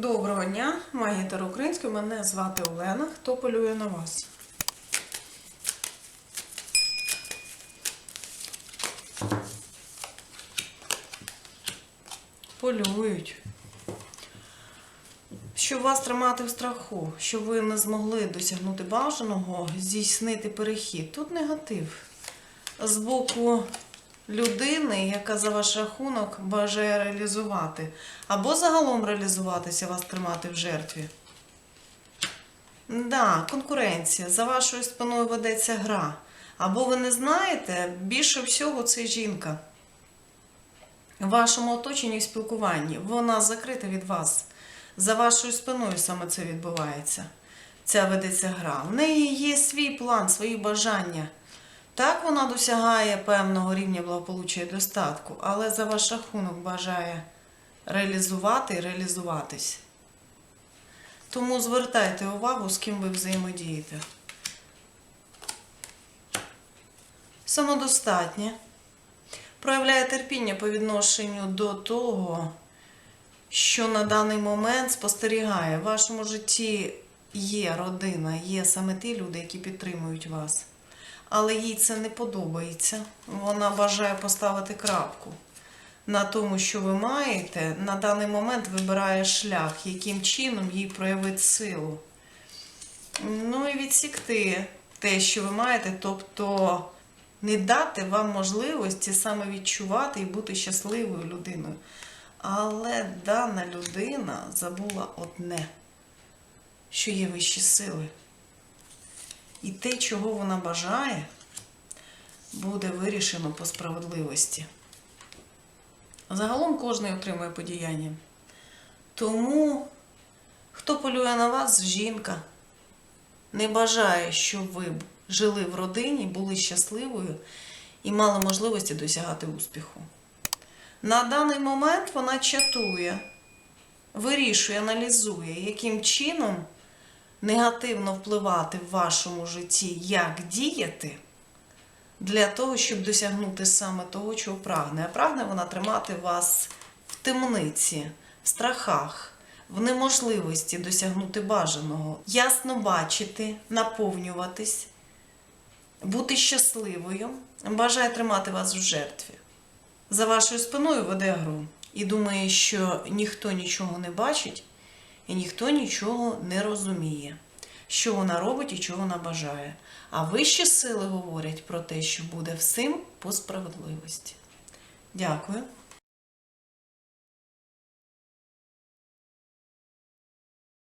Доброго дня, магітер українською. Мене звати Олена. Хто полює на вас? Полюють. Щоб вас тримати в страху, щоб ви не змогли досягнути бажаного, здійснити перехід. Тут негатив. З боку людини, яка за ваш рахунок бажає реалізувати, або загалом реалізуватися, вас тримати в жертві. Да, конкуренція. За вашою спиною ведеться гра. Або ви не знаєте, більше всього це жінка. В вашому оточенні в спілкуванні. Вона закрита від вас. За вашою спиною саме це відбувається. Ця ведеться гра. В неї є свій план, свої бажання. Так вона досягає певного рівня благополуччя і достатку, але за ваш рахунок бажає реалізувати і реалізуватись. Тому звертайте увагу, з ким ви взаємодієте. Самодостатнє. Проявляє терпіння по відношенню до того, що на даний момент спостерігає. В вашому житті є родина, є саме ті люди, які підтримують вас. Але їй це не подобається. Вона бажає поставити крапку на тому, що ви маєте. На даний момент вибирає шлях, яким чином їй проявити силу. Ну і відсікти те, що ви маєте, тобто не дати вам можливості саме відчувати і бути щасливою людиною. Але дана людина забула одне, що є вищі сили. І те, чого вона бажає, буде вирішено по справедливості. Загалом кожен отримує подіяння. Тому, хто полює на вас, жінка, не бажає, щоб ви жили в родині, були щасливою і мали можливості досягати успіху. На даний момент вона чатує, вирішує, аналізує, яким чином негативно впливати в вашому житті, як діяти для того, щоб досягнути саме того, чого прагне. А прагне вона тримати вас в темниці, в страхах, в неможливості досягнути бажаного, ясно бачити, наповнюватись, бути щасливою, бажає тримати вас в жертві. За вашою спиною веде гру і думає, що ніхто нічого не бачить і ніхто нічого не розуміє, що вона робить і чого вона бажає. А вищі сили говорять про те, що буде всім по справедливості. Дякую.